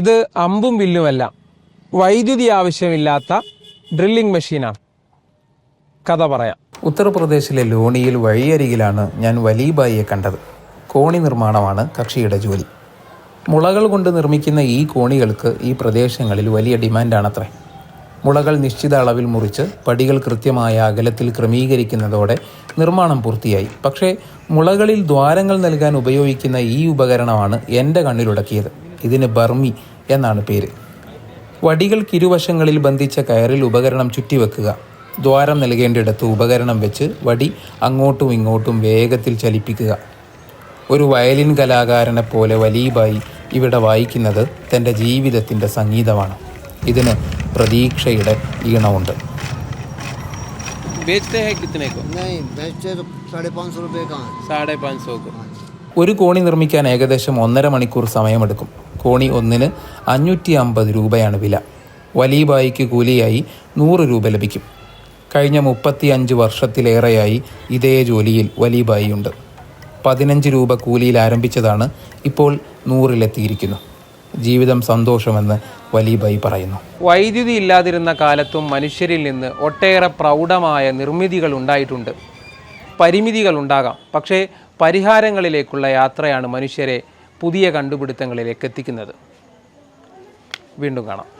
ഇത് അമ്പും വില്ലുമല്ല വൈദ്യുതി ആവശ്യമില്ലാത്ത ഡ്രില്ലിംഗ് മെഷീനാണ് കഥ പറയാം. ഉത്തർപ്രദേശിലെ ലോണിയിൽ വഴിയരികിലാണ് ഞാൻ വലീബായിയെ കണ്ടത്. കോണി നിർമ്മാണമാണ് കക്ഷിയുടെ ജോലി. മുളകൾ കൊണ്ട് നിർമ്മിക്കുന്ന ഈ കോണികൾക്ക് ഈ പ്രദേശങ്ങളിൽ വലിയ ഡിമാൻഡാണത്രേ. മുളകൾ നിശ്ചിത അളവിൽ മുറിച്ച് പടികൾ കൃത്യമായ അകലത്തിൽ ക്രമീകരിക്കുന്നതോടെ നിർമ്മാണം പൂർത്തിയായി. പക്ഷേ മുളകളിൽ ദ്വാരങ്ങൾ നൽകാൻ ഉപയോഗിക്കുന്ന ഈ ഉപകരണമാണ് എന്റെ കണ്ണിലുടക്കിയത്. ഇതിന് ബർമി എന്നാണ് പേര്. വടികൾ കിരുവശങ്ങളിൽ ബന്ധിച്ച കയറിൽ ഉപകരണം ചുറ്റിവെക്കുക. ദ്വാരം നൽകേണ്ടിടത്ത് ഉപകരണം വെച്ച് വടി അങ്ങോട്ടും ഇങ്ങോട്ടും വേഗത്തിൽ ചലിപ്പിക്കുക. ഒരു വയലിൻ കലാകാരനെ പോലെ വലീബായി ഇവിടെ വായിക്കുന്നത് തന്റെ ജീവിതത്തിന്റെ സംഗീതമാണ്. ഇതിന് പ്രതീക്ഷയുടെ ഈണമുണ്ട്. ഒരു കോണി നിർമ്മിക്കാൻ ഏകദേശം ഒന്നര മണിക്കൂർ സമയമെടുക്കും. കോണി ഒന്നിന് അഞ്ഞൂറ്റി അമ്പത് രൂപയാണ് വില. വലീബായിക്ക് കൂലിയായി നൂറ് രൂപ ലഭിക്കും. കഴിഞ്ഞ മുപ്പത്തി അഞ്ച് വർഷത്തിലേറെയായി ഇതേ ജോലിയിൽ വലീബായിയുണ്ട് പതിനഞ്ച് രൂപ കൂലിയിൽ ആരംഭിച്ചതാണ് ഇപ്പോൾ നൂറിലെത്തിയിരിക്കുന്നു ജീവിതം സന്തോഷമെന്ന് വലീബായി പറയുന്നു. വൈദ്യുതി ഇല്ലാതിരുന്ന കാലത്തും മനുഷ്യരിൽ നിന്ന് ഒട്ടേറെ പ്രൗഢമായ നിർമ്മിതികൾ ഉണ്ടായിട്ടുണ്ട്. പരിമിതികൾ ഉണ്ടാകാം. പക്ഷേ പരിഹാരങ്ങളിലേക്കുള്ള യാത്രയാണ് മനുഷ്യരെ പുതിയ കണ്ടുപിടുത്തങ്ങളിലേക്ക് എത്തിക്കുന്നത്. വീണ്ടും കാണാം.